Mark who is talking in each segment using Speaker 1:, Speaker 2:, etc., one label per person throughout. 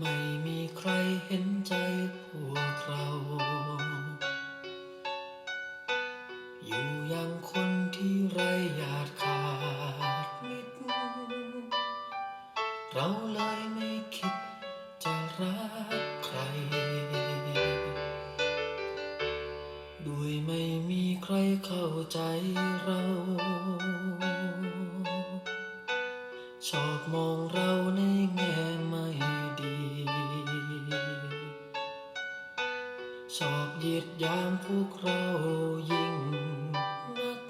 Speaker 1: ไม่มีใครเห็นใจพวกเรา อยู่อย่างคนที่ไรหยาดขาดมิตรเราเลยไม่คิดจะรักใคร ด้วยไม่มีใครเข้าใจเรา ชอบมองเราในแง่ไม่ เหยียดยามพวกเรายิ่งนัก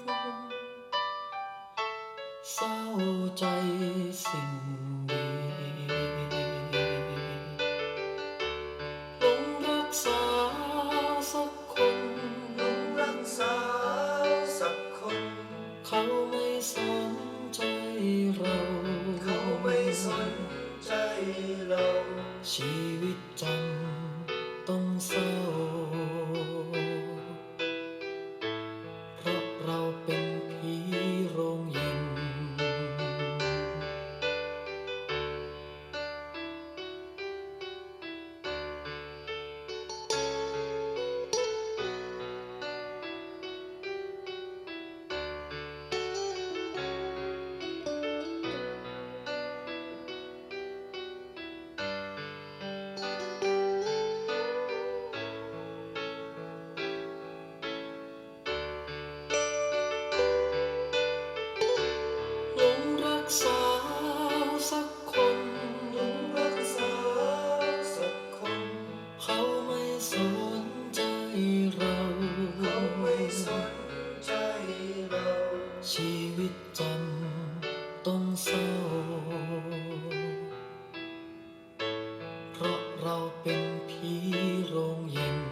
Speaker 1: เศร้าใจสิ่งดีหลงรักสาวสักคนลงรักส
Speaker 2: าวสักคน
Speaker 1: เขาไม่สนใจเรา เขาไม่สน
Speaker 2: ใจเรา
Speaker 1: ชีวิตจำต้องเศร้า เราเป็นผีโรงเย็น